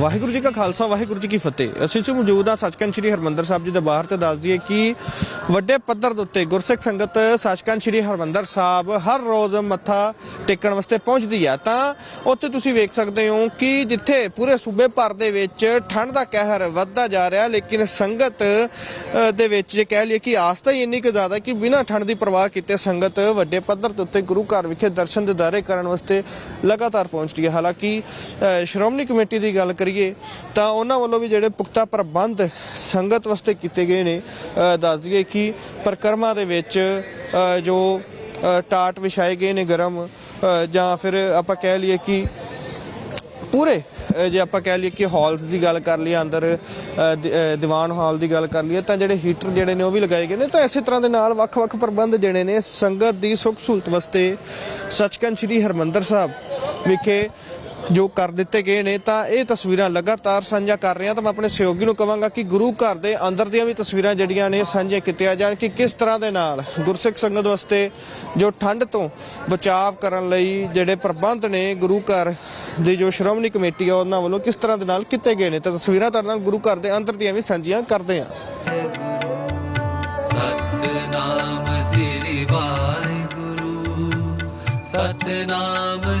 ਵਾਹਿਗੁਰੂ ਜੀ ਕਾ ਖਾਲਸਾ, ਵਾਹਿਗੁਰੂ ਜੀ ਕੀ ਫਤਿਹ। ਅਸੀਂ ਜੀ ਮੌਜੂਦ ਹਾਂ ਸੱਚਖੰਡ ਸ੍ਰੀ ਹਰਮੰਦਰ ਸਾਹਿਬ ਜੀ ਦੇ ਬਾਹਰ ਤੇ ਦੱਸ ਦਈਏ ਕਿ ਵੱਡੇ ਪੱਧਰ ਦੇ ਉੱਤੇ ਗੁਰਸਿੱਖ ਸੰਗਤ ਸੱਚਖੰਡ ਸ੍ਰੀ ਹਰਮੰਦਰ ਸਾਹਿਬ ਹਰ ਰੋਜ਼ ਮੱਥਾ ਟੇਕਣ ਵਾਸਤੇ ਪਹੁੰਚਦੀ ਹੈ। ਤਾਂ ਉੱਥੇ ਤੁਸੀਂ ਵੇਖ ਸਕਦੇ ਹੋ ਕਿ ਜਿੱਥੇ ਪੂਰੇ ਸੂਬੇ ਭਰ ਦੇ ਵਿੱਚ ਠੰਡ ਦਾ ਕਹਿਰ ਵੱਧਦਾ ਜਾ ਰਿਹਾ, ਲੇਕਿਨ ਸੰਗਤ ਦੇ ਵਿੱਚ ਜੇ ਕਹਿ ਲਈਏ ਕਿ ਆਸਥਾ ਹੀ ਇੰਨੀ ਕੁ ਜ਼ਿਆਦਾ ਕਿ ਬਿਨਾਂ ਠੰਡ ਦੀ ਪਰਵਾਹ ਕੀਤੇ ਸੰਗਤ ਵੱਡੇ ਪੱਧਰ ਦੇ ਉੱਤੇ ਗੁਰੂ ਘਰ ਵਿਖੇ ਦਰਸ਼ਨ ਦੇ ਦਿਦਾਰੇ ਕਰਨ ਵਾਸਤੇ ਲਗਾਤਾਰ ਪਹੁੰਚਦੀ ਹੈ। ਹਾਲਾਂਕਿ ਸ਼੍ਰੋਮਣੀ ਕਮੇਟੀ ਦੀ ਗੱਲ ਕਰੀਏ ਤਾਂ ਉਹਨਾਂ ਵੱਲੋਂ ਵੀ ਜਿਹੜੇ ਪੁਖਤਾ ਪ੍ਰਬੰਧ ਸੰਗਤ ਵਾਸਤੇ ਕੀਤੇ ਗਏ ਨੇ ਅ, ਦੱਸ ਦਈਏ ਕਿ ਪ੍ਰਕਰਮਾ ਦੇ ਵਿੱਚ ਜੋ ਟਾਟ ਵਿਛਾਏ ਗਏ ਨੇ ਗਰਮ ਜਾਂ ਫਿਰ ਆਪਾਂ ਕਹਿ ਲਈਏ ਕਿ ਪੂਰੇ ਜੇ ਆਪਾਂ ਕਹਿ ਲਈਏ ਕਿ ਹਾਲਸ ਦੀ ਗੱਲ ਕਰ ਲਈਏ ਅੰਦਰ ਦੀਵਾਨ ਹਾਲ ਦੀ ਗੱਲ ਕਰ ਲਈਏ ਤਾਂ ਜਿਹੜੇ ਹੀਟਰ ਜਿਹੜੇ ਨੇ ਉਹ ਵੀ ਲਗਾਏ ਗਏ ਨੇ ਤਾਂ ਇਸੇ ਤਰ੍ਹਾਂ ਦੇ ਨਾਲ ਵੱਖ-ਵੱਖ ਪ੍ਰਬੰਧ ਜਿਹੜੇ ਨੇ ਸੰਗਤ ਦੀ ਸੁੱਖ ਸਹੂਲਤ ਵਾਸਤੇ ਸੱਚਖੰਡ ਸ੍ਰੀ ਹਰਮੰਦਰ ਸਾਹਿਬ ਵਿਖੇ ਜੋ ਕਰ ਦਿੱਤੇ ਗਏ ਨੇ, ਤਾਂ ਇਹ ਤਸਵੀਰਾਂ ਲਗਾਤਾਰ ਸਾਂਝਾ ਕਰ ਰਹੇ ਹਾਂ। ਤਾਂ ਮੈਂ ਆਪਣੇ ਸਹਿਯੋਗੀ ਨੂੰ ਕਹਾਂਗਾ ਕਿ ਗੁਰੂ ਘਰ ਦੇ ਅੰਦਰ ਦੀਆਂ ਵੀ ਤਸਵੀਰਾਂ ਜਿਹੜੀਆਂ ਨੇ ਸਾਂਝੇ ਕੀਤੀਆਂ ਜਾਣ ਕਿ ਕਿਸ ਤਰ੍ਹਾਂ ਦੇ ਨਾਲ ਗੁਰਸਿੱਖ ਸੰਗਤ ਵਾਸਤੇ ਜੋ ਠੰਡ ਤੋਂ ਬਚਾਅ ਕਰਨ ਲਈ ਜਿਹੜੇ ਪ੍ਰਬੰਧ ਨੇ ਗੁਰੂ ਘਰ ਦੀ ਜੋ ਸ਼੍ਰੋਮਣੀ ਕਮੇਟੀ ਆ, ਉਹਨਾਂ ਵੱਲੋਂ ਕਿਸ ਤਰ੍ਹਾਂ ਦੇ ਨਾਲ ਕੀਤੇ ਗਏ ਨੇ। ਤਾਂ ਤਸਵੀਰਾਂ ਤੁਹਾਡੇ ਨਾਲ ਗੁਰੂ ਘਰ ਦੇ ਅੰਦਰ ਦੀਆਂ ਵੀ ਸਾਂਝੀਆਂ ਕਰਦੇ ਹਾਂ। ਸਤਨਾਮ ਸ੍ਰੀ ਵਾਹਿਗੁਰੂ, ਸਤਨਾਮ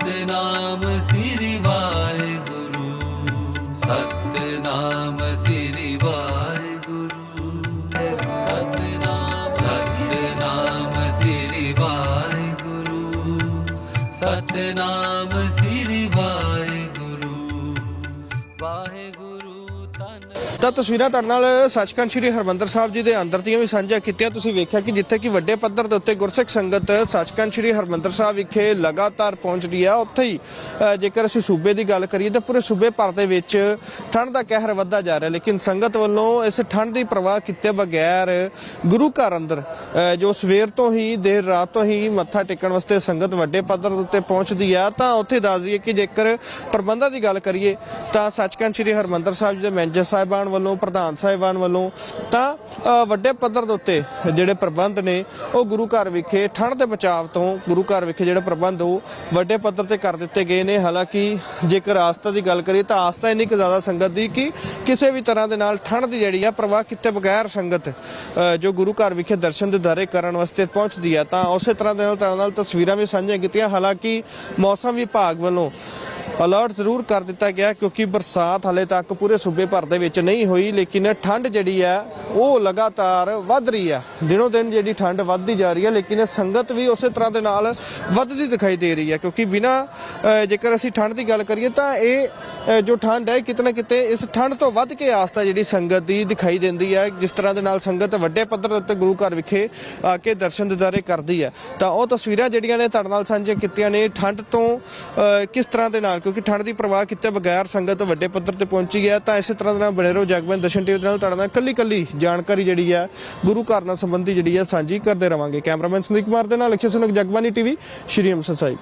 ਸਤਨਾਮ ਸ੍ਰੀ ਵਾਹਿਗੁਰੂ ਸਤਨਾਮ ਸ੍ਰੀ ਵਾਹਿਗੁਰੂ ਸਤਨਾਮ ਸਤਨਾਮ ਸ੍ਰੀ ਵਾਹਿਗੁਰੂ ਸਤਨਾਮ ਸ੍ਰੀ ਵਾਹਿਗੁਰੂ ਵਾਹਿਗੁਰੂ ਤਾਂ ਤਸਵੀਰਾਂ ਤੁਹਾਡੇ ਨਾਲ ਸੱਚਖੰਡ ਸ੍ਰੀ ਹਰਮੰਦਰ ਸਾਹਿਬ ਜੀ ਦੇ ਅੰਦਰ ਦੀਆਂ ਵੀ ਸਾਂਝੀਆਂ ਕੀਤੀਆਂ। ਤੁਸੀਂ ਵੇਖਿਆ ਕਿ ਜਿੱਥੇ ਕਿ ਵੱਡੇ ਪੱਧਰ ਦੇ ਉੱਤੇ ਗੁਰਸਿੱਖ ਸੰਗਤ ਸੱਚਖੰਡ ਸ੍ਰੀ ਹਰਮੰਦਰ ਸਾਹਿਬ ਵਿਖੇ ਲਗਾਤਾਰ ਪਹੁੰਚ ਰਹੀ ਆ ਉੱਥੇ ਹੀ ਜੇਕਰ ਅਸੀਂ ਸੂਬੇ ਦੀ ਗੱਲ ਕਰੀਏ ਤਾਂ ਪੂਰੇ ਸੂਬੇ ਭਰ ਦੇ ਵਿੱਚ ਠੰਡ ਦਾ ਕਹਿਰ ਵੱਧਦਾ ਜਾ ਰਿਹਾ। ਲੇਕਿਨ ਸੰਗਤ ਵੱਲੋਂ ਇਸ ਠੰਡ ਦੀ ਪ੍ਰਵਾਹ ਕੀਤੇ ਬਗੈਰ ਗੁਰੂ ਘਰ ਅੰਦਰ ਅ, ਜੋ ਸਵੇਰ ਤੋਂ ਹੀ ਦੇਰ ਰਾਤ ਤੋਂ ਹੀ ਮੱਥਾ ਟੇਕਣ ਵਾਸਤੇ ਸੰਗਤ ਵੱਡੇ ਪੱਧਰ ਦੇ ਉੱਤੇ ਪਹੁੰਚਦੀ ਆ ਤਾਂ ਉੱਥੇ ਦੱਸ ਦਈਏ ਕਿ ਜੇਕਰ ਪ੍ਰਬੰਧਾਂ ਦੀ ਗੱਲ ਕਰੀਏ ਤਾਂ ਸੱਚਖੰਡ ਸ੍ਰੀ ਹਰਮੰਦਰ ਸਾਹਿਬ ਜੀ ਦੇ ਮੈਨੇਜਰ ਸਾਹਿਬਾਨ ਵੱਲੋਂ, ਪ੍ਰਧਾਨ ਸਾਹਿਬਾਨ ਵੱਲੋਂ, ਤਾਂ ਵੱਡੇ ਪੱਧਰ ਦੇ ਉੱਤੇ ਜਿਹੜੇ ਪ੍ਰਬੰਧ ਨੇ, ਉਹ ਗੁਰੂ ਘਰ ਵਿਖੇ ਠੰਡ ਦੇ ਬਚਾਵ ਤੋਂ, ਗੁਰੂ ਘਰ ਵਿਖੇ ਜਿਹੜੇ ਪ੍ਰਬੰਧ ਉਹ ਵੱਡੇ ਪੱਧਰ ਤੇ ਕਰ ਦਿੱਤੇ ਗਏ ਨੇ। ਹਾਲਾਂਕਿ, ਜੇਕਰ ਆਸਥਾ ਦੀ ਗੱਲ ਕਰੀਏ ਤਾਂ ਆਸਥਾ ਇੰਨੀ ਕੁ ਜ਼ਿਆਦਾ ਸੰਗਤ ਦੀ ਕਿ ਕਿਸੇ ਵੀ ਤਰ੍ਹਾਂ ਦੇ ਨਾਲ ਠੰਡ ਦੀ ਜਿਹੜੀ ਆ, ਪ੍ਰਵਾਹ ਕੀਤੇ ਬਗੈਰ ਸੰਗਤ ਜੋ ਗੁਰੂ ਘਰ ਵਿਖੇ ਦਰਸ਼ਨ ਦੇ ਦਿਦਾਰੇ ਕਰਨ ਵਾਸਤੇ ਪਹੁੰਚਦੀ ਆ, ਤਾਂ ਉਸੇ ਤਰ੍ਹਾਂ ਦੇ ਨਾਲ ਤਰ੍ਹਾਂ ਨਾਲ ਤਸਵੀਰਾਂ ਵੀ ਸਾਂਝੀਆਂ ਕੀਤੀਆਂ। ਹਾਲਾਂਕਿ, ਮੌਸਮ ਵਿਭਾਗ ਵੱਲੋਂ ਅਲਰਟ ਜ਼ਰੂਰ ਕਰ ਦਿੱਤਾ ਗਿਆ ਕਿਉਂਕਿ ਬਰਸਾਤ ਹਲੇ ਤੱਕ ਪੂਰੇ ਸੂਬੇ ਭਰ ਦੇ ਵਿੱਚ ਨਹੀਂ ਹੋਈ, ਲੇਕਿਨ ਠੰਡ ਜਿਹੜੀ ਹੈ, ਉਹ ਲਗਾਤਾਰ ਵੱਧ ਰਹੀ ਹੈ। ਦਿਨੋ ਦਿਨ ਜਿਹੜੀ ਠੰਡ ਵੱਧਦੀ ਜਾ ਰਹੀ ਹੈ, ਲੇਕਿਨ ਸੰਗਤ ਵੀ ਉਸੇ ਤਰ੍ਹਾਂ ਦੇ ਨਾਲ ਵੱਧਦੀ ਦਿਖਾਈ ਦੇ ਰਹੀ ਹੈ ਕਿਉਂਕਿ ਬਿਨਾ ਜੇਕਰ ਅਸੀਂ ਠੰਡ ਦੀ ਗੱਲ ਕਰੀਏ ਤਾਂ ਇਹ ਜੋ ਠੰਡ ਹੈ ਕਿਤੇ ਨਾ ਕਿਤੇ ਇਸ ਠੰਡ ਤੋਂ ਵੱਧ ਕੇ ਆਸਤਾ ਜਿਹੜੀ ਸੰਗਤ ਦੀ ਦਿਖਾਈ ਦਿੰਦੀ ਹੈ, ਜਿਸ ਤਰ੍ਹਾਂ ਦੇ ਨਾਲ ਸੰਗਤ ਵੱਡੇ ਪੱਧਰ ਉੱਤੇ ਗੁਰੂ ਘਰ ਵਿਖੇ ਆ ਕੇ ਦਰਸ਼ਨ ਦਿਦਾਰੇ ਕਰਦੀ ਹੈ। ਤਾਂ ਉਹ ਤਸਵੀਰਾਂ ਜਿਹੜੀਆਂ ਨੇ ਤੁਹਾਡੇ ਨਾਲ ਸਾਂਝੀਆਂ ਕੀਤੀਆਂ ਨੇ, ਠੰਡ ਤੋਂ ਕਿਸ ਤਰ੍ਹਾਂ ਦੇ ਨਾਲ? ਕਿਉਂਕਿ ਠੰਡ ਦੀ ਪ੍ਰਵਾਹ ਕੀਤੇ ਬਗੈਰ ਸੰਗਤ ਵੱਡੇ ਪੱਧਰ ਤੇ ਪਹੁੰਚੀ ਹੈ, ਤਾਂ ਇਸੇ ਤਰ੍ਹਾਂ ਦੇ ਨਾਲ ਬਣੇ ਰਹੋ ਜਗਮਨ ਦਰਸ਼ਨ ਟੀਵੀ ਦੇ ਨਾਲ। ਤੁਹਾਡੇ ਨਾਲ ਕੱਲੀ ਕੱਲੀ ਜਾਣਕਾਰੀ ਜਿਹੜੀ ਹੈ, ਗੁਰੂ ਘਰ ਨਾਲ ਸੰਬੰਧੀ ਜਿਹੜੀ ਹੈ, ਸਾਂਝੀ ਕਰਦੇ ਰਵਾਂਗੇ। ਕੈਮਰਾਮੈਨ ਸੰਦੀਪ ਕੁਮਾਰ ਦੇ ਨਾਲ ਲਖੇ ਸੁਨਕ ਜਗਬਾਨੀ ਟੀਵੀ, ਸ਼੍ਰੀ ਅੰਮ੍ਰਿਤਸਰ ਸਾਹਿਬ।